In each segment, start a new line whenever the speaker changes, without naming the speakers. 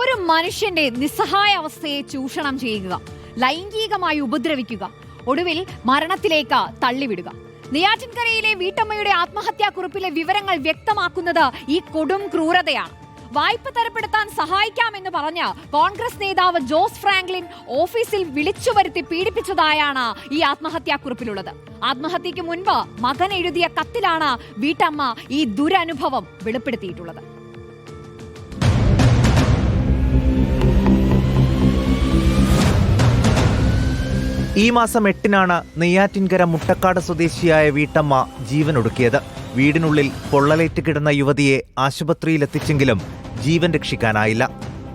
ഒരു മനുഷ്യന്റെ നിസ്സഹായ അവസ്ഥയെ ചൂഷണം ചെയ്യുക ലൈംഗികമായി ഉപദ്രവിക്കുക ഒടുവിൽ മരണത്തിലേക്ക് തള്ളിവിടുക. നെയ്യാറ്റിൻകരയിലെ വീട്ടമ്മയുടെ ആത്മഹത്യാക്കുറിപ്പിലെ വിവരങ്ങൾ വ്യക്തമാക്കുന്നത് ഈ കൊടും ക്രൂരതയാണ്. വായ്പ തരപ്പെടുത്താൻ സഹായിക്കാമെന്ന് പറഞ്ഞ് കോൺഗ്രസ് നേതാവ് ജോസ് ഫ്രാങ്ക്ലിൻ ഓഫീസിൽ വിളിച്ചു വരുത്തി പീഡിപ്പിച്ചതായാണ് ഈ ആത്മഹത്യാക്കുറിപ്പിലുള്ളത്. ആത്മഹത്യക്ക് മുൻപ് മകൻ എഴുതിയ കത്തിലാണ് വീട്ടമ്മ ഈ ദുരനുഭവം വെളിപ്പെടുത്തിയിട്ടുള്ളത്.
ഈ മാസം എട്ടിനാണ് നെയ്യാറ്റിൻകര മുട്ടക്കാട് സ്വദേശിയായ വീട്ടമ്മ ജീവനൊടുക്കിയത് വീടിനുള്ളിൽ പൊള്ളലേറ്റ് കിടന്ന യുവതിയെ ആശുപത്രിയിലെത്തിച്ചെങ്കിലും ജീവൻ രക്ഷിക്കാനായില്ല.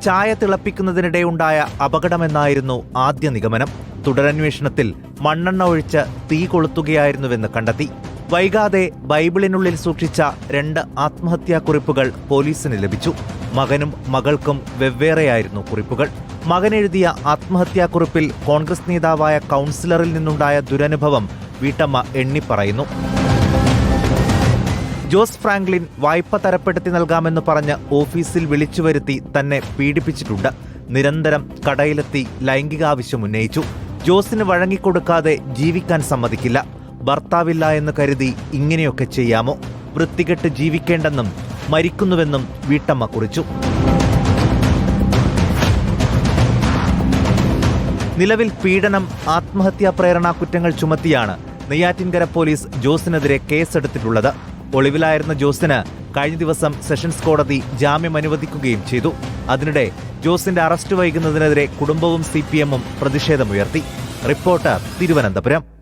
ചായ തിളപ്പിക്കുന്നതിനിടെ ഉണ്ടായ അപകടമെന്നായിരുന്നു ആദ്യ നിഗമനം. തുടരന്വേഷണത്തിൽ മണ്ണെണ്ണ ഒഴിച്ച് തീ കൊളുത്തുകയായിരുന്നുവെന്ന് കണ്ടെത്തി. വൈകാതെ ബൈബിളിനുള്ളിൽ സൂക്ഷിച്ച രണ്ട് ആത്മഹത്യാക്കുറിപ്പുകൾ പോലീസിന് ലഭിച്ചു. മകനും മകൾക്കും വെവ്വേറെയായിരുന്നു കുറിപ്പുകൾ. മകൻ എഴുതിയ ആത്മഹത്യാക്കുറിപ്പിൽ കോൺഗ്രസ് നേതാവായ കൗൺസിലറിൽ നിന്നുണ്ടായ ദുരനുഭവം വീട്ടമ്മ എണ്ണിപ്പറയുന്നു ജോസ് ഫ്രാങ്ക്ലിൻ വായ്പ തരപ്പെടുത്തി നൽകാമെന്ന് പറഞ്ഞ് ഓഫീസിൽ വിളിച്ചു വരുത്തി തന്നെ പീഡിപ്പിച്ചിട്ടുണ്ട്. നിരന്തരം കടയിലെത്തി ലൈംഗികാവശ്യം ഉന്നയിച്ചു. ജോസിന് വഴങ്ങിക്കൊടുക്കാതെ ജീവിക്കാൻ സമ്മതിക്കില്ല. ഭർത്താവില്ല എന്ന് കരുതി ഇങ്ങനെയൊക്കെ ചെയ്യാമോ? വൃത്തികെട്ട് ജീവിക്കേണ്ടെന്നും മരിക്കുന്നുവെന്നും വീട്ടമ്മ കുറിച്ചു. നിലവിൽ പീഡനം ആത്മഹത്യാ പ്രേരണാ കുറ്റങ്ങൾ ചുമത്തിയാണ് നെയ്യാറ്റിൻകര പോലീസ് ജോസിനെതിരെ കേസെടുത്തിട്ടുള്ളത്. ഒളിവിലായിരുന്ന ജോസിന് കഴിഞ്ഞ ദിവസം സെഷൻസ് കോടതി ജാമ്യം അനുവദിക്കുകയും ചെയ്തു. അതിനിടെ ജോസിന്റെ അറസ്റ്റ് വൈകുന്നതിനെതിരെ കുടുംബവും സി പ്രതിഷേധമുയർത്തി. റിപ്പോർട്ടർ തിരുവനന്തപുരം.